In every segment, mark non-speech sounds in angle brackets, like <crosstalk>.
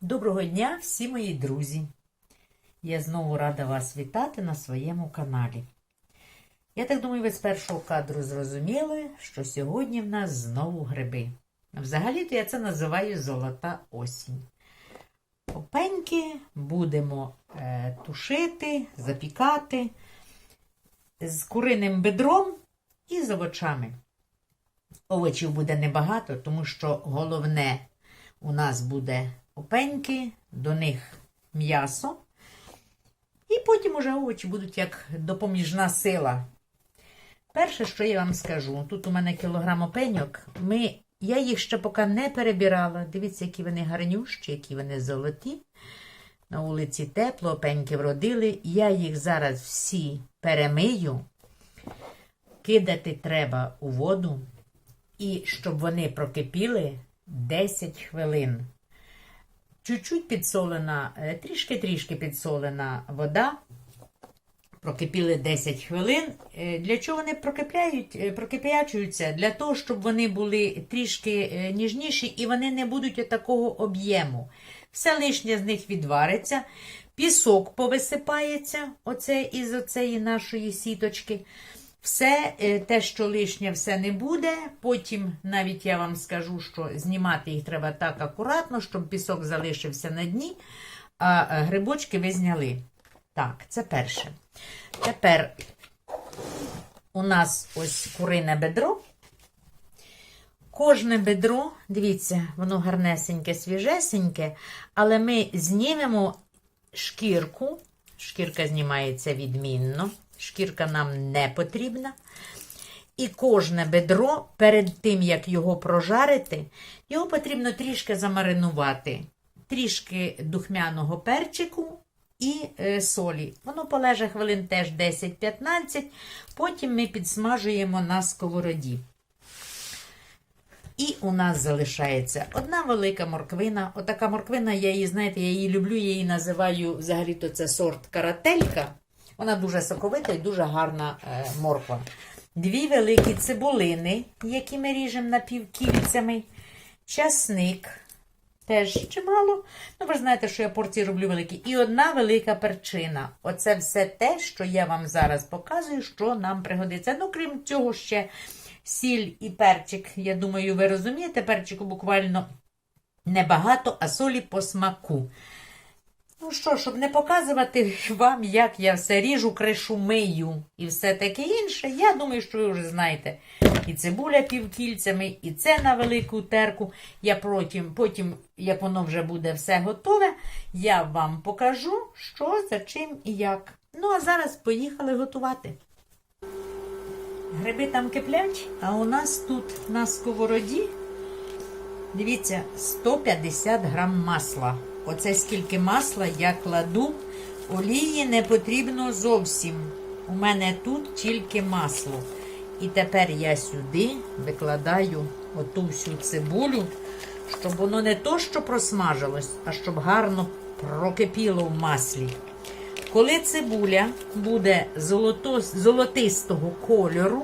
Доброго дня всі мої друзі! Я знову рада вас вітати на своєму каналі. Я так думаю, ви з першого кадру зрозуміли, що сьогодні в нас знову гриби. Взагалі-то я це називаю золота осінь. Опеньки будемо е, тушити, запікати з куриним бедром і з овочами. Овочів буде небагато, тому що головне у нас буде опеньки, до них м'ясо. І потім уже овочі будуть як допоміжна сила. Перше, що я вам скажу, тут у мене кілограм опеньок, ми, я їх ще поки не перебирала. Дивіться, які вони гарнющі, які вони золоті. На вулиці тепло, опеньки вродили. Я їх зараз всі перемию. Кидати треба у воду, і щоб вони прокипіли 10 хвилин. Чуть-чуть підсолена, е, трішки-трішки підсолена вода. Прокипіли 10 хвилин. Е, Для чого вони прокипляють, е, прокип'ячуються? Для того, щоб вони були трішки ніжніші і вони не будуть такого об'єму. Все лишнє з них відвариться, пісок повисипається оце із оцеї нашої сіточки. Все е, те, що лишнє, все не буде. Потім навіть я вам скажу, що знімати їх треба так акуратно, щоб пісок залишився на дні, а е, грибочки ви зняли. Так, це перше. Тепер у нас ось курине бедро. Кожне бедро, дивіться, воно гарнесеньке, свіжесеньке, але ми знімемо шкірку. Шкірка знімається відмінно. Шкірка нам не потрібна. І кожне бедро, перед тим, як його прожарити, його потрібно трішки замаринувати. Трішки духмяного перчику і е, солі. Воно полеже хвилин теж 10-15, потім ми підсмажуємо на сковороді. І у нас залишається одна велика морквина. Отака морквина, я її, знаєте, я її люблю, я її називаю взагалі-то це сорт карателька. Вона дуже соковита і дуже гарна е, морква. Дві великі цибулини, які ми ріжемо напівкільцями. Часник. Теж чимало. Ну, ви знаєте, що я порції роблю великі. І одна велика перчина. Оце все те, що я вам зараз показую, що нам пригодиться. Ну, крім цього, ще сіль і перчик. Я думаю, ви розумієте, перчику буквально небагато, а солі по смаку. Ну що, щоб не показувати вам, як я все ріжу, кришу мию і все таке інше, я думаю, що ви вже знаєте. І цибуля півкільцями, і це на велику терку. Я потім, потім, як воно вже буде все готове, я вам покажу, що за чим і як. Ну, а зараз поїхали готувати. Гриби там киплять, а у нас тут на сковороді, дивіться, 150 грам масла. Оце скільки масла я кладу. Олії не потрібно зовсім. У мене тут тільки масло. І тепер я сюди викладаю оту всю цибулю, щоб воно не то, що просмажилось, а щоб гарно прокипіло в маслі. Коли цибуля буде золото, золотистого кольору,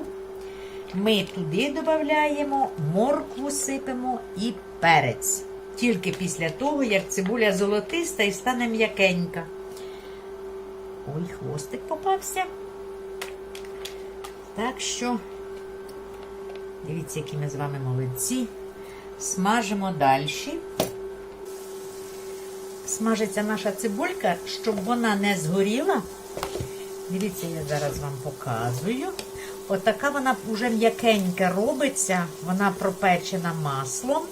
ми туди додаємо моркву сипемо і перець. Тільки після того, як цибуля золотиста і стане м'якенька. Ой, хвостик попався. Так що, дивіться, які ми з вами молодці. Смажимо далі. Смажиться наша цибулька, щоб вона не згоріла. Дивіться, я зараз вам показую. Отака вона вже м'якенька робиться, вона пропечена маслом.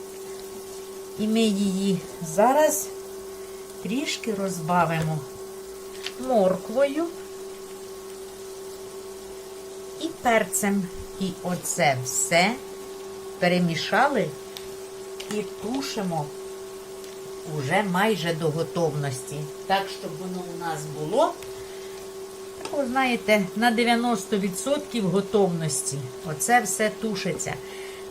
І ми її зараз трішки розбавимо морквою і перцем. І оце все перемішали і тушимо уже майже до готовності. Так, щоб воно у нас було, ви знаєте, на 90% готовності. Оце все тушиться.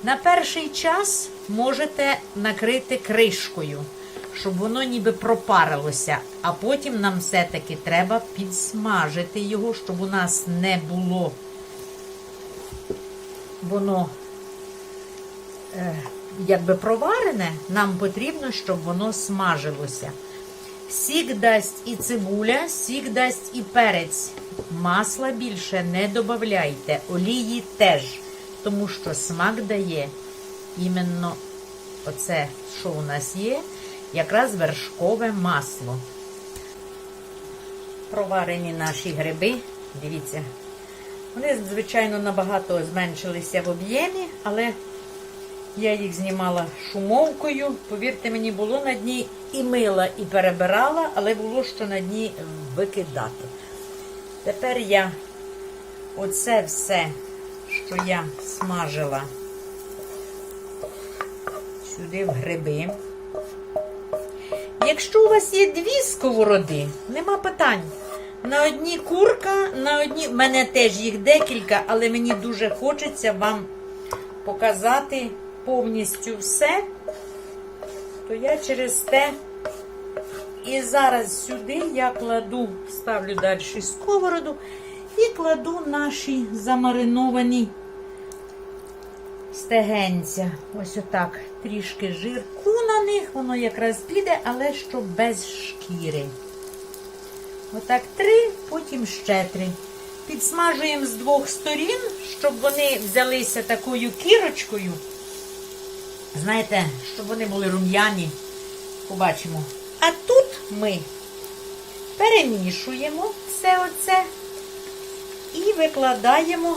На перший час можете накрити кришкою, щоб воно ніби пропарилося. А потім нам все-таки треба підсмажити його, щоб у нас не було воно е, якби проварене, нам потрібно, щоб воно смажилося. Сік дасть і цибуля, сік дасть і перець. Масла більше не додавайте, олії теж, тому що смак дає іменно оце, що у нас є, якраз вершкове масло. Проварені наші гриби, дивіться, вони, звичайно, набагато зменшилися в об'ємі, але я їх знімала шумовкою. Повірте мені, було на дні і мила, і перебирала, але було що на дні викидати. Тепер я оце все, що я смажила сюди в гриби. Якщо у вас є дві сковороди, нема питань. На одній курка, на одній. В мене теж їх декілька, але мені дуже хочеться вам показати повністю все, то я через те і зараз сюди я кладу, ставлю далі сковороду і кладу наші замариновані стегенця. Ось отак. Трішки жирку на них, воно якраз піде, але що без шкіри. Отак три, потім ще три. Підсмажуємо з двох сторін, щоб вони взялися такою кірочкою. Знаєте, щоб вони були рум'яні. Побачимо. А тут ми перемішуємо все оце і викладаємо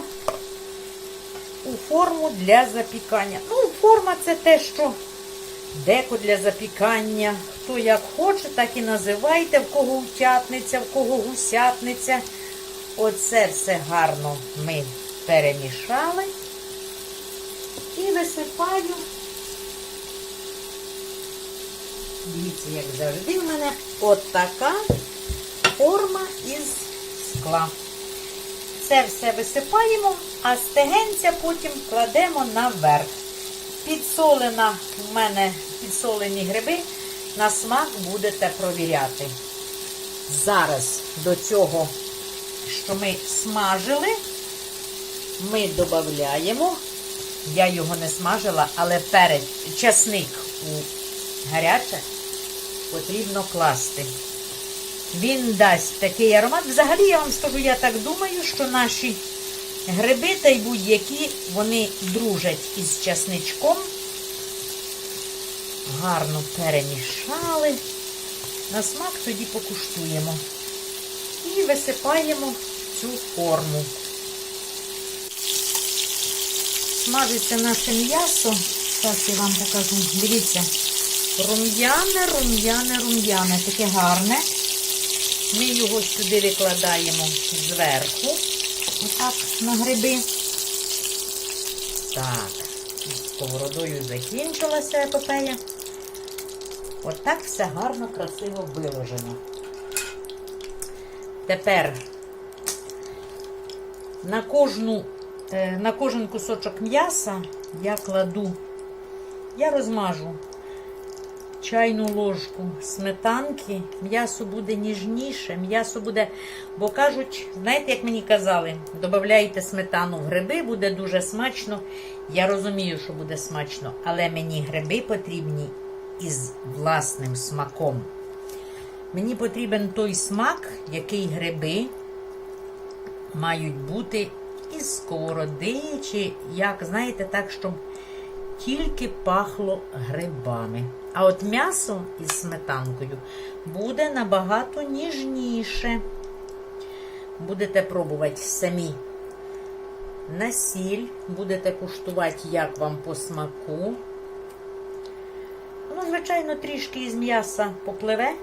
у форму для запікання. Ну, форма це те, що деко для запікання. Хто як хоче, так і називайте, в кого утятниця, в кого гусятниця. Оце все гарно ми перемішали і висипаю. Дивіться, як завжди в мене от така форма із скла. Це все висипаємо, а стегенця потім кладемо наверх. Підсолена в мене підсолені гриби, на смак будете провіряти. Зараз до цього, що ми смажили, ми додаємо, я його не смажила, але перед часник у гаряче потрібно класти. Він дасть такий аромат. Взагалі, я вам скажу, я так думаю, що наші гриби та й будь-які, вони дружать із часничком. Гарно перемішали. На смак тоді покуштуємо. І висипаємо цю форму. Смажиться наше м'ясо. Зараз я вам покажу. Дивіться. Рум'яне, рум'яне, рум'яне. Таке гарне. Ми його сюди викладаємо зверху. Отак на гриби. Так, сковородою закінчилася епопея. Отак все гарно, красиво виложено. Тепер на кожну, е, на кожен кусочок м'яса я кладу, я розмажу чайну ложку сметанки, м'ясо буде ніжніше, м'ясо буде, бо кажуть, знаєте, як мені казали, додавайте сметану в гриби, буде дуже смачно. Я розумію, що буде смачно, але мені гриби потрібні із власним смаком. Мені потрібен той смак, який гриби мають бути із сковороди, чи як, знаєте, так, щоб тільки пахло грибами. А от м'ясо із сметанкою буде набагато ніжніше. Будете пробувати самі на сіль, будете куштувати, як вам по смаку. Ну, звичайно, трішки із м'яса попливе.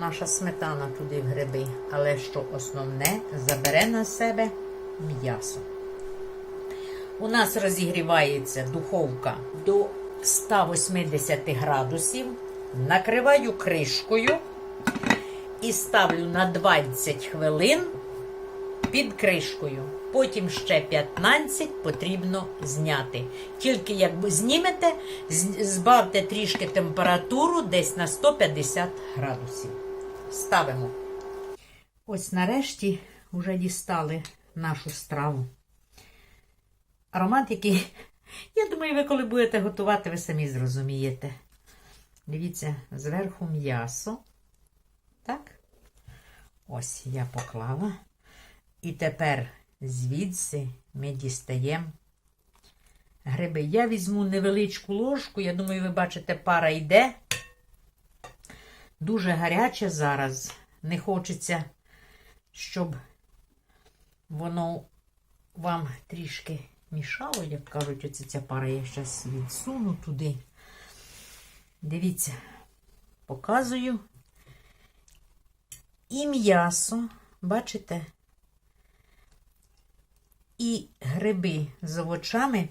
Наша сметана туди в гриби, але що основне забере на себе м'ясо. У нас розігрівається духовка до 180 градусів. Накриваю кришкою і ставлю на 20 хвилин під кришкою. Потім ще 15 потрібно зняти. Тільки якби знімете, збавте трішки температуру десь на 150 градусів. Ставимо. Ось нарешті вже дістали нашу страву. Аромат, який <laughs> Я думаю, ви коли будете готувати, ви самі зрозумієте. Дивіться, зверху м'ясо. Так? Ось я поклала. І тепер звідси ми дістаємо гриби. Я візьму невеличку ложку, я думаю, ви бачите, пара йде. Дуже гаряче зараз. Не хочеться, щоб воно вам трішки мішало, як кажуть, оця ця пара. Я зараз відсуну туди. Дивіться, показую. І м'ясо, бачите? І гриби з овочами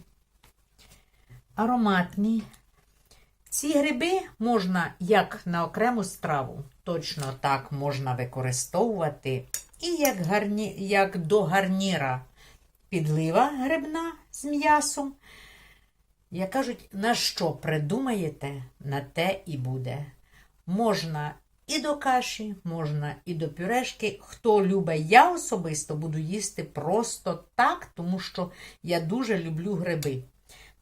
ароматні. Ці гриби можна як на окрему страву, точно так можна використовувати. І як, гарні, як до гарніра підлива грибна з м'ясом. Як кажуть, на що придумаєте, на те і буде. Можна і до каші, можна і до пюрешки. Хто любить, я особисто буду їсти просто так, тому що я дуже люблю гриби.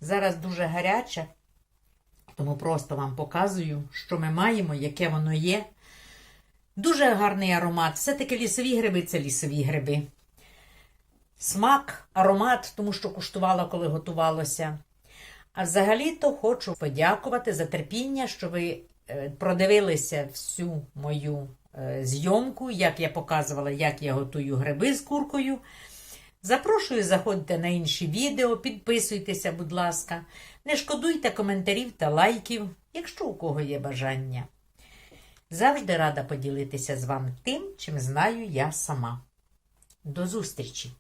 Зараз дуже гаряче, тому просто вам показую, що ми маємо, яке воно є. Дуже гарний аромат. Все-таки лісові гриби це лісові гриби. Смак, аромат, тому що куштувала, коли готувалося. А взагалі-то хочу подякувати за терпіння, що ви е, продивилися всю мою е, зйомку, як я показувала, як я готую гриби з куркою. Запрошую, заходьте на інші відео, підписуйтеся, будь ласка. Не шкодуйте коментарів та лайків, якщо у кого є бажання. Завжди рада поділитися з вами тим, чим знаю я сама. До зустрічі!